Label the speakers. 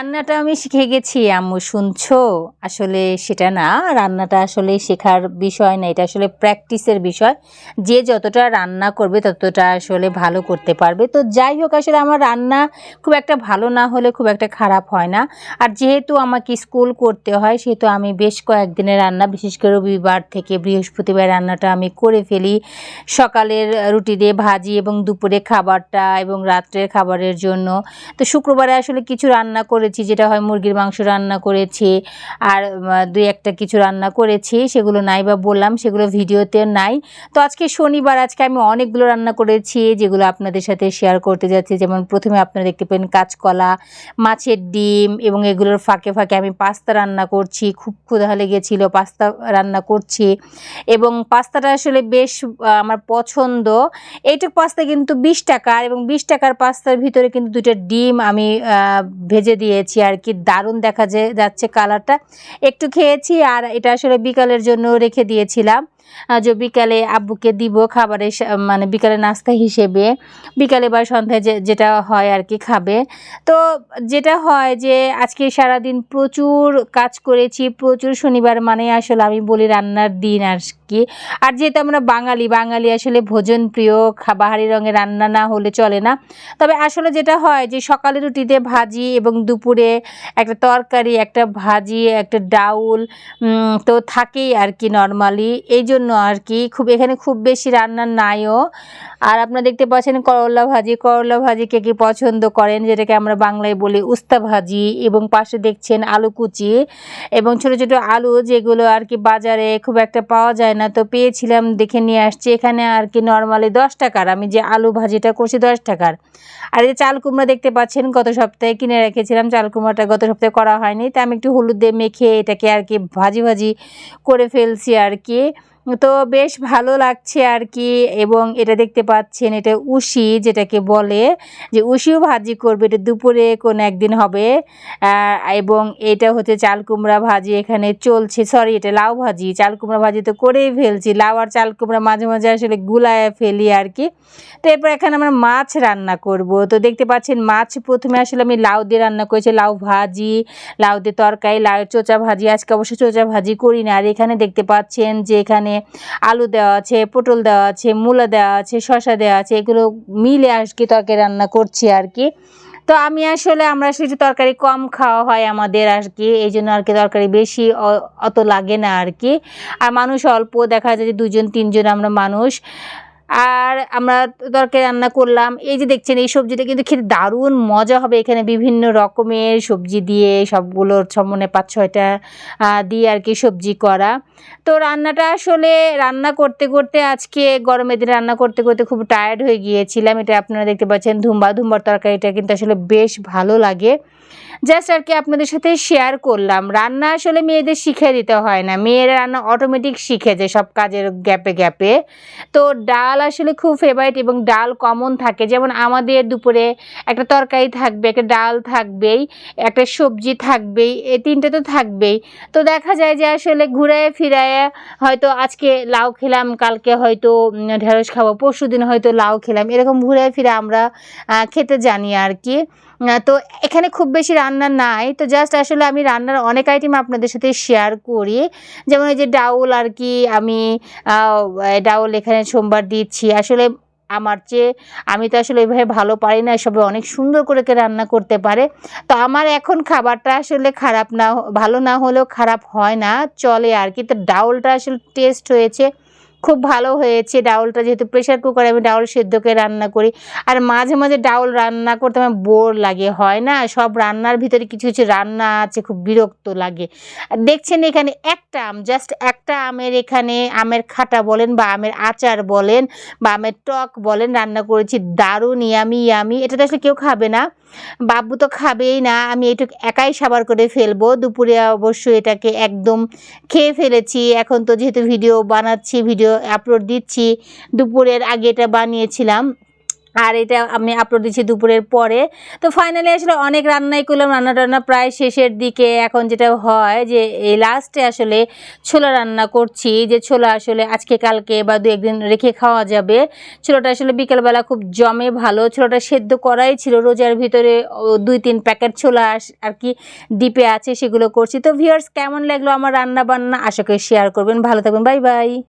Speaker 1: রান্নাটা আমি শিখে গেছি, আম্মু। শুনছো? আসলে সেটা না, রান্নাটা আসলে শেখার বিষয় না, এটা আসলে প্র্যাকটিসের বিষয়। যে যতটা রান্না করবে, ততটা আসলে ভালো করতে পারবে। তো যাই হোক, আসলে আমার রান্না খুব একটা ভালো না হলে খুব একটা খারাপ হয় না। আর যেহেতু আমাকে স্কুল করতে হয়, সেহেতু আমি বেশ কয়েকদিনের রান্না, বিশেষ করে রবিবার থেকে বৃহস্পতিবার রান্নাটা আমি করে ফেলি। সকালের রুটি দিয়ে ভাজি এবং দুপুরে খাবারটা এবং রাত্রের খাবারের জন্য। তো শুক্রবারে আসলে কিছু রান্না করেছি, যেটা হয় মুরগির মাংস রান্না করেছি, আর দুই একটা কিছু রান্না করেছি, সেগুলো নাই বা বললাম, সেগুলো ভিডিওতে নাই। তো আজকে শনিবার, আজকে আমি অনেকগুলো রান্না করেছি, যেগুলো আপনাদের সাথে শেয়ার করতে যাচ্ছি। যেমন প্রথমে আপনারা দেখতে পেন কাঁচকলা, মাছের ডিম, এবং এগুলোর ফাঁকে ফাঁকে আমি পাস্তা রান্না করছি, খুব ক্ষুধা লেগেছিল, পাস্তা রান্না করছি। এবং পাস্তাটা আসলে বেশ আমার পছন্দ। এইটুক পাস্তা কিন্তু বিশ টাকার, এবং বিশ টাকার পাস্তার ভিতরে কিন্তু দুটো ডিম আমি ভেজে ভেজে দিয়েছি আর কি, দারুণ দেখা যাচ্ছে কালারটা একটু খেয়েছি আর এটা আসলে বিকালের জন্য রেখে দিয়েছিলাম। যে বিকালে আব্বুকে দিব খাবারের মানে বিকালে নাস্তা হিসেবে। বিকালে বা সন্ধ্যায় যে যেটা হয় আর কি খাবে। তো যেটা হয় যে, আজকে সারাদিন প্রচুর কাজ করেছি, প্রচুর শনিবার মানে আসলে আমি বলি রান্নার দিন আর কি। আর যেহেতু আমরা বাঙালি বাঙালি আসলে ভোজন প্রিয়, বাহারি রঙের রান্না না হলে চলে না। তবে আসলে যেটা হয় যে, সকালে রুটিতে ভাজি এবং দুপুরে একটা তরকারি, একটা ভাজি, একটা ডাউল তো থাকেই আর কি নর্মালি এই জন্য আর কি। খুব, এখানে খুব বেশি রান্না নাইও। আর আপনারা দেখতে পাচ্ছেন করলা ভাজি। করলা ভাজি কে কি পছন্দ করেন? যেটাকে আমরা বাংলায় বলি উস্তা ভাজি। এবং পাশে দেখছেন আলু কুচি। এবং ছোট ছোট আলু যেগুলো আর কি বাজারে খুব একটা পাওয়া যায় না। তো পেয়েছিলাম, দেখে নিয়ে আসছি। এখানে আর কি নর্মালি দশ টাকার। আমি যে আলু ভাজিটা করছি দশ টাকার। আর এই চাল কুমড়া দেখতে পাচ্ছেন, গত সপ্তাহে কিনে রেখেছিলাম। চাল কুমড়াটা গত সপ্তাহে করা হয়নি। তা আমি একটু হলুদ দিয়ে মেখে এটাকে আর কি ভাজি ভাজি করে ফেলছি আর কি। তো বেশ ভালো লাগছে আর কি এবং এটা দেখতে পাচ্ছেন, এটা উশি যেটাকে বলে, যে উশিও ভাজি করবে, এটা দুপুরে কোনো একদিন হবে। এবং এটা হচ্ছে চাল কুমড়া ভাজি এখানে চলছে। সরি এটা লাউ ভাজি। চাল কুমড়া ভাজি তো করেই ফেলছি। লাউ আর চাল কুমড়া মাঝে মাঝে আসলে গুলায় ফেলি আর কি তো এরপর এখানে আমরা মাছ রান্না করব। তো দেখতে পাচ্ছেন, মাছ প্রথমে আসলে আমি লাউ দিয়ে রান্না করেছি। লাউ ভাজি, লাউ দিয়ে তরকারি, লাউ চোচা ভাজি। আজকে অবশ্য চোচা ভাজি করি না। আর এখানে দেখতে পাচ্ছেন যে এখানে আলু দেওয়া আছে, পটল দেওয়া আছে, মূলা দেওয়া আছে শশা দেওয়া আছে, এগুলো মিলে আর কি তরকারি রান্না করছি আর কি। তো আমি আসলে, আমরা আসলে তরকারি কম খাওয়া হয় আমাদের আর কি, এই জন্য আর কি তরকারি বেশি অত লাগে না আর কি। আর মানুষ অল্প, দেখা যায় যে দুজন, তিনজন আমরা মানুষ। আর আমরা তরকারি রান্না করলাম। এই যে দেখছেন, এই সবজিটা কিন্তু খেতে দারুণ মজা হবে। এখানে বিভিন্ন রকমের সবজি দিয়ে সবগুলোর সমনে পাঁচ, ছয়টা দিয়ে আর কি সবজি করা। তো রান্নাটা আসলে রান্না করতে করতে আজকে গরমের দিনে রান্না করতে করতে খুব টায়ার্ড হয়ে গিয়েছিলাম। এটা আপনারা দেখতে পাচ্ছেন, ধুম্বা, ধুম্বার তরকারিটা কিন্তু আসলে বেশ ভালো লাগে। জাস্ট আর কি আপনাদের সাথে শেয়ার করলাম। রান্না আসলে মেয়েদের শিখে দিতে হয় না। মেয়েরা রান্না অটোমেটিক শিখে যায় সব কাজের গ্যাপে গ্যাপে তো ডাল আসলে খুব ফেভারিট এবং ডাল কমন থাকে। যেমন আমাদের দুপুরে একটা তরকারি থাকবে, একটা ডাল থাকবেই, একটা সবজি থাকবেই এ তিনটে তো থাকবেই। তো দেখা যায় যে আসলে ঘুরায় ফিরায় হয়তো আজকে লাউ খেলাম, কালকে হয়তো ঢেঁড়স খাব পরশু দিন হয়তো লাউ খেলাম, এরকম ঘুরে ফিরে আমরা খেতে জানি আর কি। তো এখানে খুব বেশি রান্না নাই। তো জাস্ট আসলে আমি রান্নার অনেক আইটেম আপনাদের সাথে শেয়ার করি। যেমন এই যে ডাউল আর কি, আমি ডাউল এখানে সোমবার দিচ্ছি। আসলে আমার চেয়ে আমি তো আসলে ওইভাবে ভালো পারি না সবাই অনেক সুন্দর করে কে রান্না করতে পারে। তো আমার এখন খাবারটা আসলে খারাপ না, ভালো না হলেও খারাপ হয় না, চলে আর কি। তো ডাউলটা আসলে টেস্ট হয়েছে। খুব ভালো হয়েছে। ডাউলটা যেহেতু প্রেশার কুকারে আমি ডাউল সেদ্ধ করে রান্না করি। আর মাঝে মাঝে ডাউল রান্না করতে আমার বোর লাগে, হয় না? সব রান্নার ভিতরে কিছু কিছু রান্না আছে, খুব বিরক্ত লাগে। দেখছেন এখানে একটা আম জাস্ট একটা আমের এখানে আমের খাটা বলেন বা আমের আচার বলেন বা আমের টক বলেন, রান্না করেছি। দারুণ ইয়ামি ইয়ামি এটা তো আসলে কেউ খাবে না। বাবু তো খাবেই না, আমি এটুকু একাই সাবার করে ফেলব। দুপুরে অবশ্য এটাকে একদম খেয়ে ফেলেছি। এখন তো যেহেতু ভিডিও বানাচ্ছি ভিডিও আপলোড দিচ্ছি, দুপুরের আগে এটা বানিয়েছিলাম। আর এটা আমি আপলোড দিচ্ছি দুপুরের পরে। তো ফাইনালি আসলে অনেক রান্নাই করলাম রান্না টান্না প্রায় শেষের দিকে। এখন যেটা হয় যে এই লাস্টে আসলে ছোলা রান্না করছি, যে ছোলা আসলে আজকে, কালকে বা দু একদিন রেখে খাওয়া যাবে। ছোলাটা আসলে বিকেলবেলা খুব জমে ভালো। ছোলাটা সেদ্ধ করাই ছিল, রোজার ভিতরে দুই তিন প্যাকেট ছোলা আর কি ডিপে আছে সেগুলো করছি। তো ভিউয়ার্স কেমন লাগল আমার রান্না বান্না আশা করি শেয়ার করবেন। ভালো থাকবেন। Bye bye